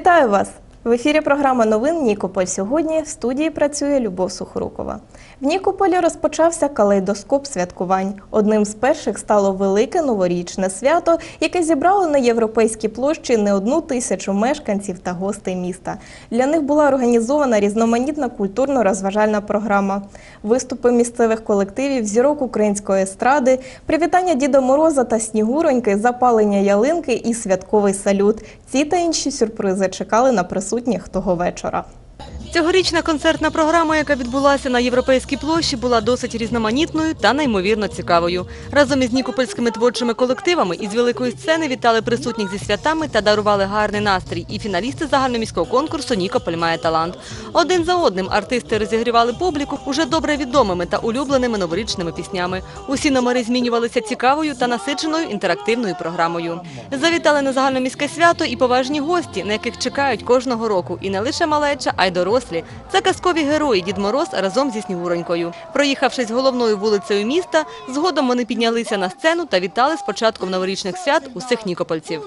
Вітаю вас! В ефірі програма новин Нікополь. Сьогодні в студії працює Любов Сухорукова. В Нікополі розпочався калейдоскоп святкувань. Одним з перших стало велике новорічне свято, яке зібрало на європейській площі не одну тисячу мешканців та гостей міста. Для них була організована різноманітна культурно-розважальна програма, виступи місцевих колективів, зірок української естради, привітання Діда Мороза та Снігуроньки, запалення ялинки і святковий салют. Ці та інші сюрпризи чекали на присутніх того вечора. Цьогорічна концертна програма, яка відбулася на європейській площі, була досить різноманітною та неймовірно цікавою. Разом із нікопольськими творчими колективами із великої сцени вітали присутніх зі святами та дарували гарний настрій. І фіналісти загальноміського конкурсу Нікополь має талант. Один за одним артисти розігрівали публіку уже добре відомими та улюбленими новорічними піснями. Усі номери змінювалися цікавою та насиченою інтерактивною програмою. Завітали на загальноміське свято і поважні гості, на яких чекають кожного року, і не лише малеча, а й дорослі. Це казкові герої Дід Мороз разом зі Снігуронькою. Проїхавшись головною вулицею міста, згодом вони піднялися на сцену та вітали з початком новорічних свят усіх нікопольців.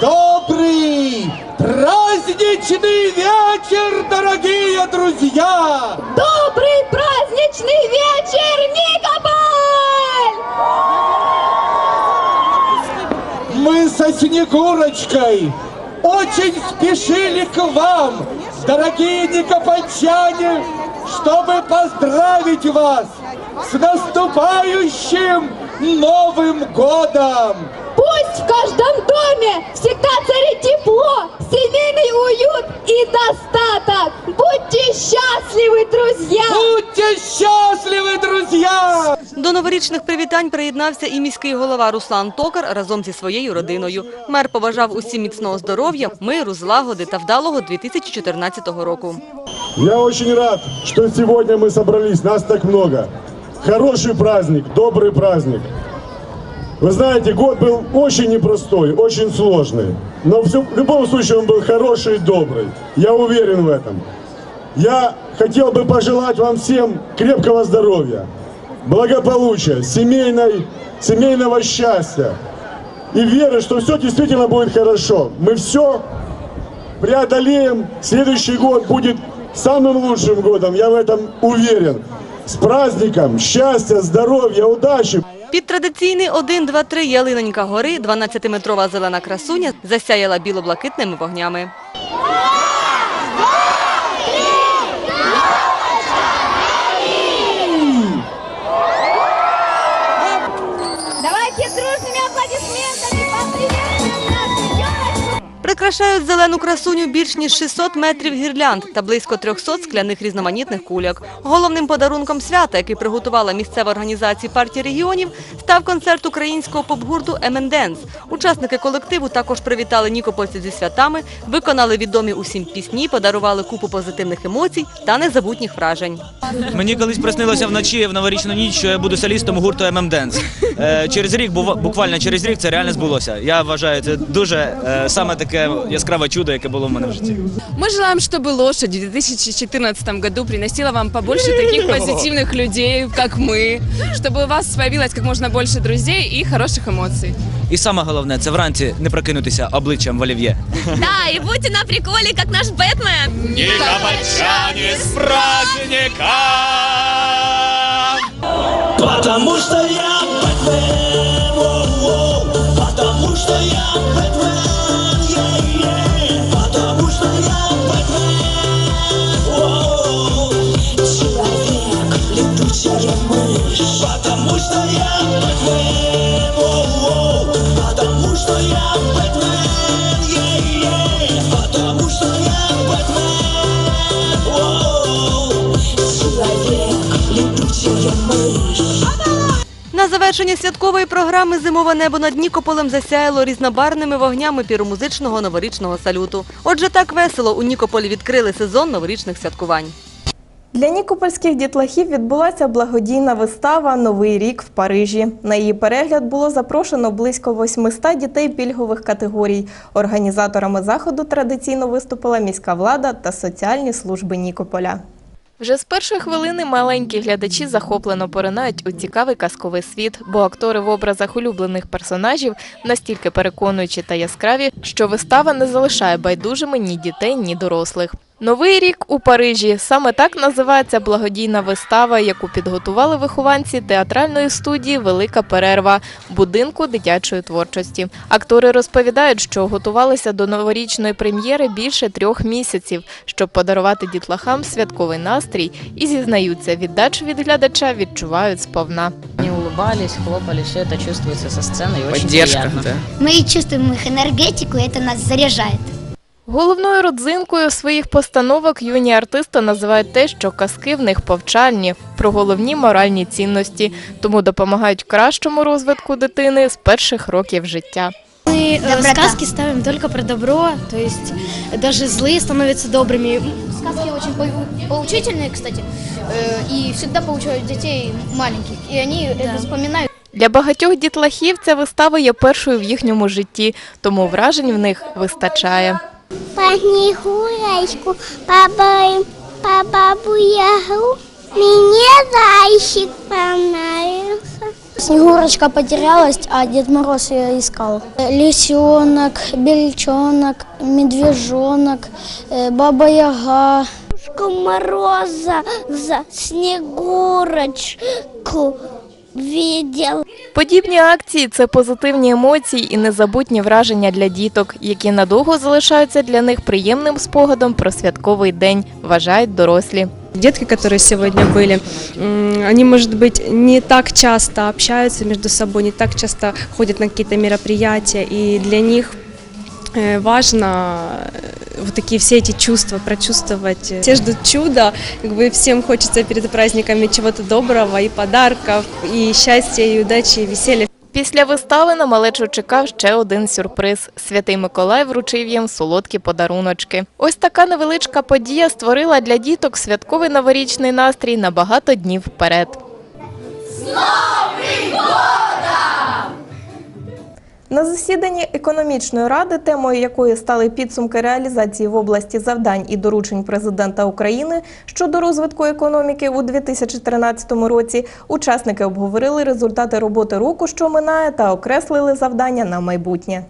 Добрый праздничный вечер, дорогие друзья! Добрый праздничный вечер, Никополь! Мы со Снегурочкой очень спешили к вам, дорогие никопольчане, чтобы поздравить вас с наступающим Новым годом! Пусть в каждом доме всегда царит тепло, семейный уют и достаток. Будьте счастливы, друзья! Будьте счастливы, друзья! До новорічних привітань приєднався і міський голова Руслан Токар разом зі своєю родиною. Мер побажав усім міцного здоров'я, миру, злагоди та вдалого 2014 року. Я очень рад, что сегодня мы собрались, нас так много. Хороший праздник, добрый праздник. Вы знаете, год был очень непростой, очень сложный. Но всё- в любом случае он был хороший и добрый. Я уверен в этом. Я хотел бы пожелать вам всем крепкого здоровья, благополучия, семейной, семейного счастья. И веры, что все действительно будет хорошо. Мы все преодолеем. Следующий год будет самым лучшим годом, я в этом уверен. С праздником, счастья, здоровья, удачи! Під традиційний 1-2-3 ялинонька гори 12-метрова зелена красуня засяяла біло-блакитними вогнями. Прикрашають зелену красуню більш ніж 600 метрів гірлянд та близько 300 скляних різноманітних кульок. Головним подарунком свята, який приготувала місцева організація партії регіонів, став концерт українського поп-гурту «Еменденс». Учасники колективу також привітали нікопольців зі святами, виконали відомі усім пісні, подарували купу позитивних емоцій та незабутніх вражень. Мені колись приснилося вночі в новорічну ніч, що я буду солістом гурту Dance. Е, через рік, буквально через рік, це реально збулося. Я вважаю, це дуже е, саме таке яскраве чудо, яке було в мене в житті. Мы желаем, чтобы лошадь в 2014 году приносила вам побольше таких позитивных людей, как мы, чтобы у вас появилось как можно больше друзей и хороших эмоций. І саме головне, це вранці не прокинутися обличчям в олів'є. Да, и будьте на приколе, как наш Бэтмен! Нікопольчані з праздником! Потому что я Бэтмен, воу-воу. потому что я Бэтмен, Завершення святкової програми Зимове небо над Нікополем засяяло різнобарними вогнями піромузичного новорічного салюту. Отже, так весело у Нікополі відкрили сезон новорічних святкувань. Для нікопольських дітлахів відбулася благодійна вистава Новий рік в Парижі. На її перегляд було запрошено близько 800 дітей пільгових категорій. Організаторами заходу традиційно виступила міська влада та соціальні служби Нікополя. Вже з першої хвилини маленькі глядачі захоплено поринають у цікавий казковий світ, бо актори в образах улюблених персонажів настільки переконуючі та яскраві, що вистава не залишає байдужими ні дітей, ні дорослих. Новий рік у Парижі саме так називається благодійна вистава, яку підготували вихованці театральної студії Велика перерва будинку дитячої творчості. Актори розповідають, що готувалися до новорічної прем'єри більше трьох місяців, щоб подарувати дітлахам святковий настрій, і зізнаються, віддачу від глядача відчувають сповна. Они улыбались, хлопали, все это чувствуется со сцены и очень Поддержка, приятно. да. Мы чувствуем их энергетику, и это нас заряжает. Головною родзинкою своїх постановок юні артисти називають те, що казки в них повчальні про головні моральні цінності, тому допомагають кращому розвитку дитини з перших років життя. Мы Доброта. сказки ставим только про добро, то есть даже злые становятся добрыми. Сказки очень по- поучительные, кстати, э, и всегда получают детей маленьких, и они это запоминают. Для багатьох дітлахів ця вистава є першою в їхньому житті, тому вражень в них вистачає. По снегурочку, по, по бабу Ягу. Мне зайчик понравился. Снегурочка потерялась, а Дед Мороз ее искал. Лисенок, бельчонок, медвежонок, э, баба Яга. Мороза за Снегурочку видел. Подібні акції це позитивні емоції і незабутні враження для діток, які надовго залишаються для них приємним спогадом про святковий день, вважають дорослі. Детки, которые сегодня были, м, они, может быть, не так часто общаются между собой, не так часто ходят на какие-то мероприятия, и для них э, важно э, вот такие все эти чувства прочувствовать. Все ждут чуда, как бы всем хочется перед праздниками чего-то доброго, и подарков, и счастья, и удачи, и веселья. Після вистави на малечу чекав ще один сюрприз. Святий Миколай вручив їм солодкі подаруночки. Ось така невеличка подія створила для діток святковий новорічний настрій на багато днів вперед. На засіданні економічної ради, темою якої стали підсумки реалізації в області завдань і доручень президента України щодо розвитку економіки у 2013 році, учасники обговорили результати роботи року, що минає, та окреслили завдання на майбутнє.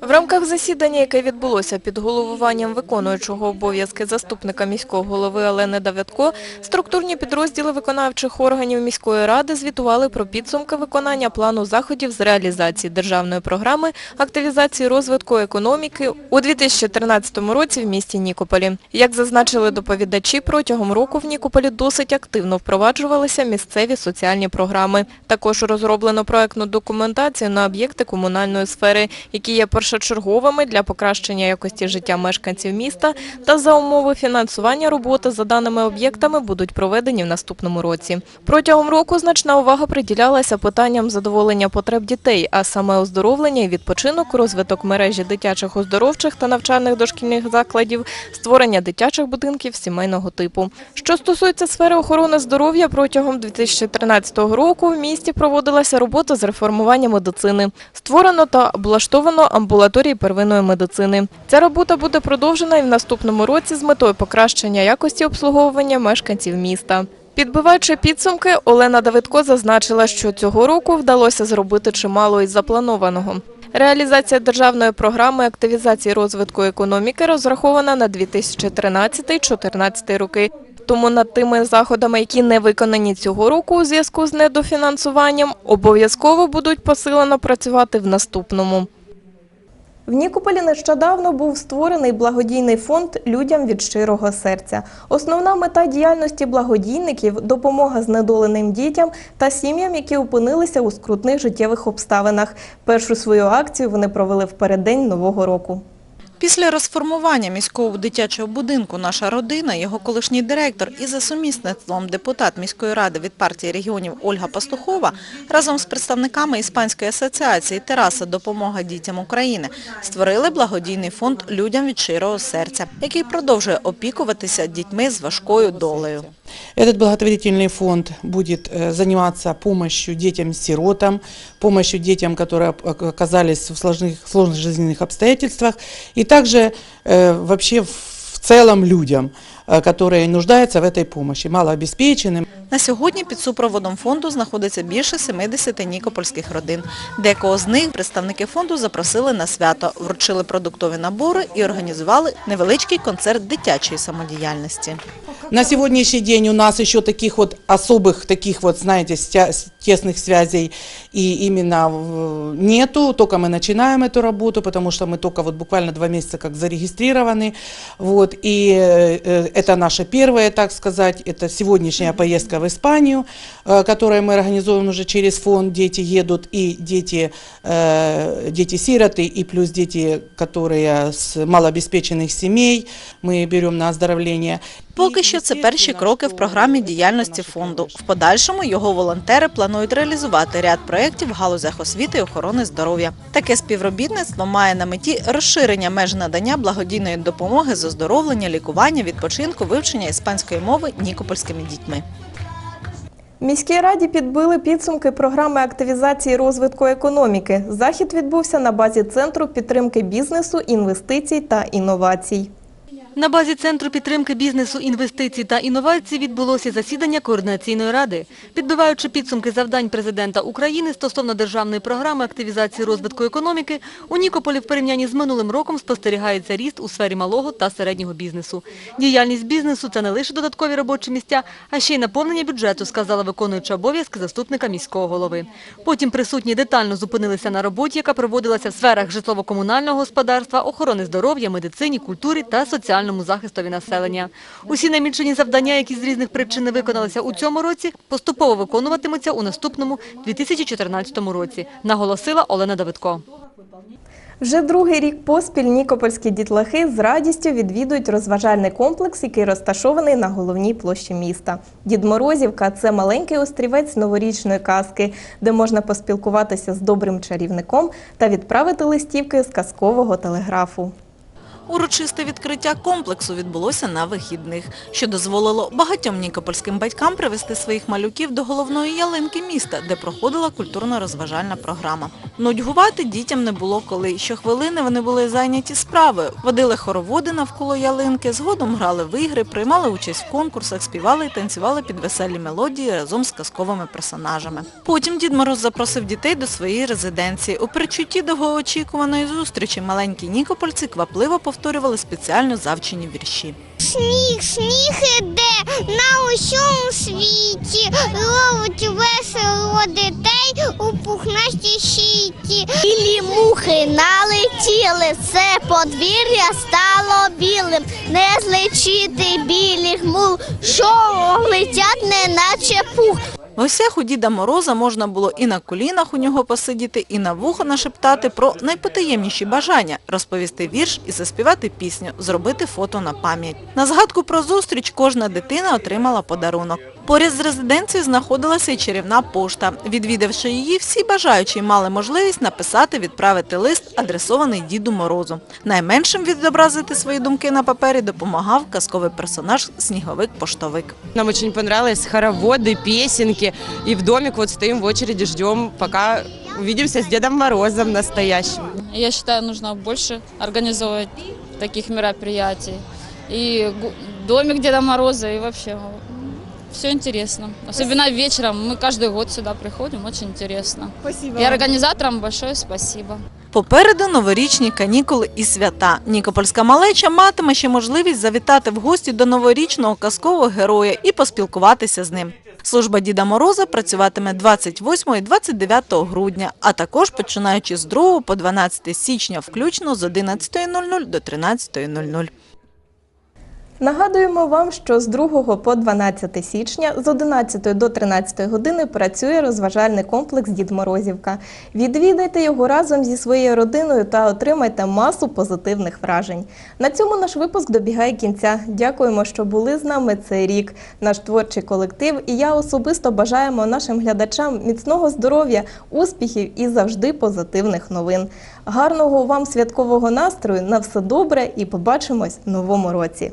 В рамках засідання, яке відбулося під головуванням виконуючого обов'язки заступника міського голови Олени Давидко, структурні підрозділи виконавчих органів міської ради звітували про підсумки виконання плану заходів з реалізації державної програми активізації розвитку економіки у 2013 році в місті Нікополі. Як зазначили доповідачі, протягом року в Нікополі досить активно впроваджувалися місцеві соціальні програми. Також розроблено проектну документацію на об'єкти комунальної сфери, які є першочерговими для покращення якості життя мешканців міста та за умови фінансування роботи за даними об'єктами будуть проведені в наступному році. Протягом року значна увага приділялася питанням задоволення потреб дітей, а саме оздоровлення і відпочинок, розвиток мережі дитячих оздоровчих та навчальних дошкільних закладів, створення дитячих будинків сімейного типу. Що стосується сфери охорони здоров'я, протягом 2013 року в місті проводилася робота з реформування медицини. Створено та облаштовано амбулаторії первинної медицини. Ця робота буде продовжена і в наступному році з метою покращення якості обслуговування мешканців міста. Підбиваючи підсумки, Олена Давидко зазначила, що цього року вдалося зробити чимало із запланованого. Реалізація державної програми активізації розвитку економіки розрахована на 2013-2014 роки. Тому над тими заходами, які не виконані цього року у зв'язку з недофінансуванням, обов'язково будуть посилено працювати в наступному. В Нікополі нещодавно був створений благодійний фонд людям від щирого серця. Основна мета діяльності благодійників допомога знедоленим дітям та сім'ям, які опинилися у скрутних життєвих обставинах. Першу свою акцію вони провели в переддень нового року. Після розформування міського дитячого будинку «Наша родина» його колишній директор і за сумісництвом депутат міської ради від партії регіонів Ольга Пастухова разом з представниками Іспанської асоціації «Тераса. Допомога дітям України» створили благодійний фонд «Людям від щирого серця», який продовжує опікуватися дітьми з важкою долею. Этот благотворительный фонд будет э, заниматься помощью детям-сиротам, помощью детям, которые оп- оказались в сложных, сложных жизненных обстоятельствах, и также э, вообще в целом людям. э, которые нуждаются в этой помощи, малообеспеченным. На сьогодні під супроводом фонду знаходиться більше 70 нікопольських родин. Декого з них представники фонду запросили на свято, вручили продуктові набори і організували невеличкий концерт дитячої самодіяльності. На сегодняшний день у нас еще таких вот особых, таких вот, знаете, стя- с- тесных связей и именно в- нету, только мы начинаем эту работу, потому что мы только вот буквально два месяца как зарегистрированы, вот, и э, это наша первая, так сказать, это сегодняшняя поездка в Испанию, э, которую мы организуем уже через фонд, дети едут, и дети, э, дети-сироты, и плюс дети, которые с малообеспеченных семей, мы берем на оздоровление. Поки що це перші кроки в програмі діяльності фонду. В подальшому його волонтери планують реалізувати ряд проєктів в галузях освіти і охорони здоров'я. Таке співробітництво має на меті розширення меж надання благодійної допомоги з оздоровлення, лікування, відпочинку, вивчення іспанської мови нікопольськими дітьми. Міській раді підбили підсумки програми активізації розвитку економіки. Захід відбувся на базі Центру підтримки бізнесу, інвестицій та інновацій. На базі Центру підтримки бізнесу, інвестицій та інновацій відбулося засідання Координаційної ради. Підбиваючи підсумки завдань президента України стосовно державної програми активізації розвитку економіки, у Нікополі в порівнянні з минулим роком спостерігається ріст у сфері малого та середнього бізнесу. Діяльність бізнесу – це не лише додаткові робочі місця, а ще й наповнення бюджету, сказала виконуюча обов'язки заступника міського голови. Потім присутні детально зупинилися на роботі, яка проводилася в сферах житлово-комунального господарства, охорони здоров'я, медицині, культурі та соціальному захистові населення. Усі намічені завдання, які з різних причин не виконалися у цьому році, поступово виконуватимуться у наступному 2014 році, наголосила Олена Давидко. Вже другий рік поспіль нікопольські дітлахи з радістю відвідують розважальний комплекс, який розташований на головній площі міста. Дід Морозівка це маленький острівець новорічної казки, де можна поспілкуватися з добрим чарівником та відправити листівки з казкового телеграфу. Урочисте відкриття комплексу відбулося на вихідних, що дозволило багатьом нікопольським батькам привезти своїх малюків до головної ялинки міста, де проходила культурно-розважальна програма. Нудьгувати дітям не було коли. Щохвилини вони були зайняті справою. Водили хороводи навколо ялинки, згодом грали в ігри, приймали участь в конкурсах, співали і танцювали під веселі мелодії разом з казковими персонажами. Потім Дід Мороз запросив дітей до своєї резиденції. У передчутті довгоочікуваної зустрічі маленькі нікопольці квапливо повторювали спеціально завчені вірші. Сніг, сніг іде на усьому світі, ловить весело дітей у пухнасті щиті. Білі мухи налетіли, все подвір'я стало білим. Не злечити білих мул, що летять неначе пух. В гостях у Діда Мороза можна було і на колінах у нього посидіти, і на вухо нашептати про найпотаємніші бажання, розповісти вірш і заспівати пісню, зробити фото на пам'ять. На згадку про зустріч кожна дитина отримала подарунок. Поряд з резиденцією знаходилася і чарівна пошта. Відвідавши її, всі бажаючі мали можливість написати, відправити лист, адресований Діду Морозу. Найменшим відобразити свої думки на папері допомагав казковий персонаж Сніговик-поштовик. Нам очень понравилось хороводы, песенки. И в домик вот стоим в очереди, ждем, пока увидимся с Дедом Морозом настоящим. Я считаю, нужно больше организовывать таких мероприятий. И гу- домик Деда Мороза, и вообще все интересно. Особенно вечером. Мы каждый год сюда приходим, очень интересно. Спасибо И организаторам большое спасибо. Попереду новорічні канікули і свята. Нікопольська малеча матиме ще можливість завітати в гості до новорічного казкового героя і поспілкуватися з ним. Служба Діда Мороза працюватиме 28 і 29 грудня, а також починаючи з 2 по 12 січня включно з 11.00 до 13.00. Нагадуємо вам, що з 2 по 12 січня з 11 до 13 години працює розважальний комплекс Дід Морозівка. Відвідайте його разом зі своєю родиною та отримайте масу позитивних вражень. На цьому наш випуск добігає кінця. Дякуємо, що були з нами цей рік. Наш творчий колектив і я особисто бажаємо нашим глядачам міцного здоров'я, успіхів і завжди позитивних новин. Гарного вам святкового настрою, на все добре і побачимось в новому році.